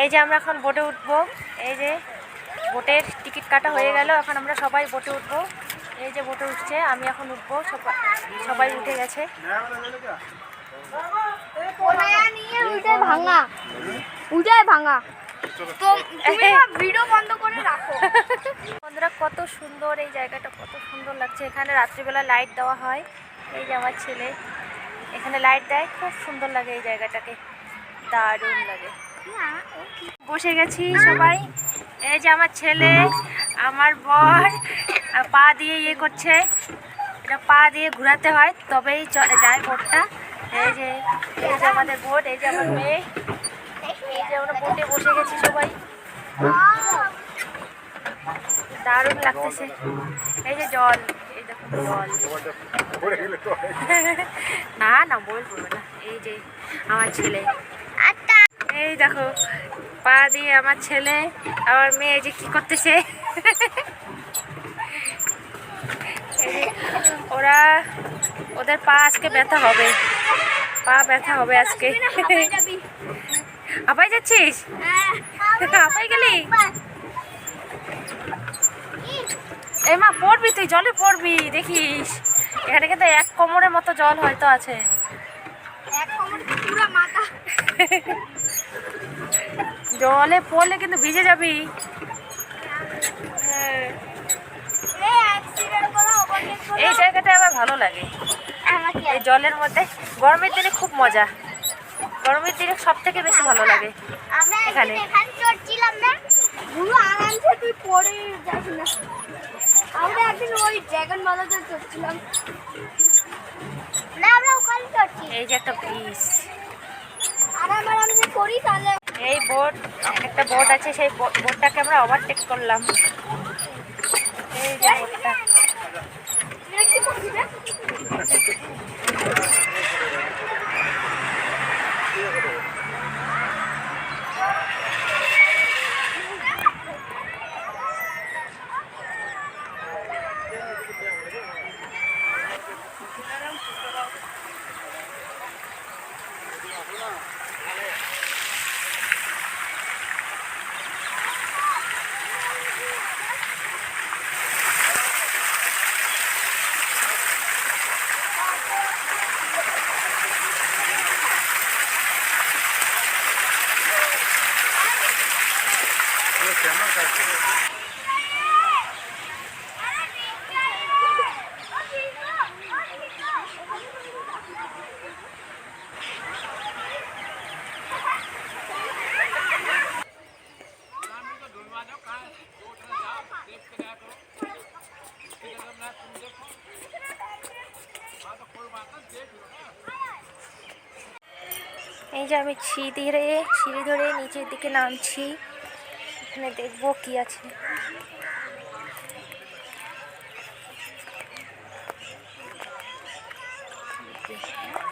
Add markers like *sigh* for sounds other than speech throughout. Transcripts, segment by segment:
এই যে আমরা এখন বোটে উঠবো। এই যে বোটের টিকিট কাটা হয়ে গেল এখন আমরা সবাই বোটে উঠবো। এই যে বোটে উঠছে আমি এখন উঠবো সবাই সবাই উঠে গেছে। ভাঙা। ভাঙা। তো তুমি না ভিডিও বন্ধ করে রাখো। বন্ধুরা কত সুন্দর এই জায়গাটা কত সুন্দর লাগছে। এখানে রাত্রিবেলা লাইট দেওয়া হয়। এই যে আমার ছেলে এখানে লাইট দেয়। খুব সুন্দর লাগে এই জায়গাটাকে। দারুণ লাগে। বসে গেছি সবাই। এই যে আমার ছেলে, আমার বর, পা দিয়ে ইয়ে করছে। এটা পা দিয়ে ঘোরাতে হয়, তবেই যায় বোটটা। এই যে এই যে আমাদের বোট, এই যে আমার মেয়ে। এই যে আমরা বোটে বসে গেছি সবাই। দারুণ লাগতেছে। এই যে জল, এই দেখুন জল। *laughs* না না বই পড়বে না। এই যে আমার ছেলে। এই দেখো, পা দিয়ে আমার ছেলে, আমার মেয়ে যে কি করতেছে? ওরা, ওদের পা আজকে ব্যথা হবে। পা ব্যথা হবে আজকে। আপাই যাচ্ছিস? আপাই গেলি? এই মা, পড়বি তুই, জলে পড়বি, দেখিস। এখানে কিন্তু এক কোমরের মতো জল হয়তো আছে। জলে পড়লে কিন্তু ভিজে যাবি। এই জায়গাটা আমার ভালো লাগে। এই জলের মধ্যে গরমের দিনে খুব মজা। গরমের দিনে সব থেকে বেশি ভালো লাগে এখানে। আমরা এই যে একটা ব্রিজ এই বোট একটা বোর্ড আছে সেই বোর্ডটাকে আমরা ওভারটেক করলাম। এই যে বোটটা তুই কি করছিস রে? এই যে আমি ধরে সিঁড়ি ধরে নিচের দিকে নামছি। এখানে দেখব কি আছে।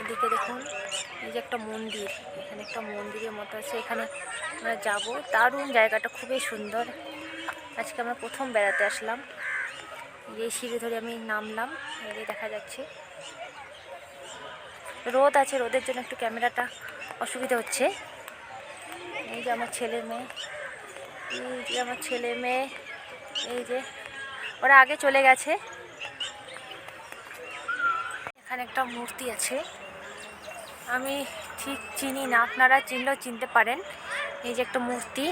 এদিকে দেখুন, এই যে একটা মন্দির, এখানে একটা মন্দিরের মতো আছে, এখানে আমরা যাব। দারুণ জায়গাটা, খুবই সুন্দর। আজকে আমরা প্রথম বেড়াতে আসলাম। এই সিঁড়ি ধরে আমি নামলাম, এই দেখা যাচ্ছে। রোদ আছে, রোদের জন্য একটু ক্যামেরাটা অসুবিধা হচ্ছে। এই যে আমার ছেলে মেয়ে। যে আমার ছেলে মেয়ে, এই যে, ওরা আগে চলে গেছে। এখানে একটা মূর্তি আছে। আমি ঠিক চিনি না, আপনারা চিনলেও চিনতে পারেন। এই যে একটা মূর্তি।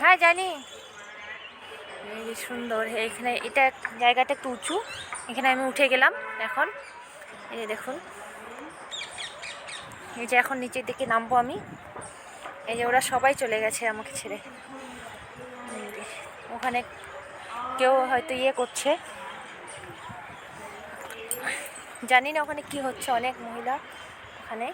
হ্যাঁ জানি। এই যে সুন্দর এইখানে এটা জায়গাটা একটু উঁচু। এখানে আমি উঠে গেলাম এখন। এই যে দেখুন। এই যে এখন নিচের দিকে নামবো আমি। এই যে ওরা সবাই চলে গেছে আমাকে ছেড়ে। ওখানে কেউ হয়তো ইয়ে করছে। জানি না ওখানে কি হচ্ছে, অনেক মহিলা ওখানে।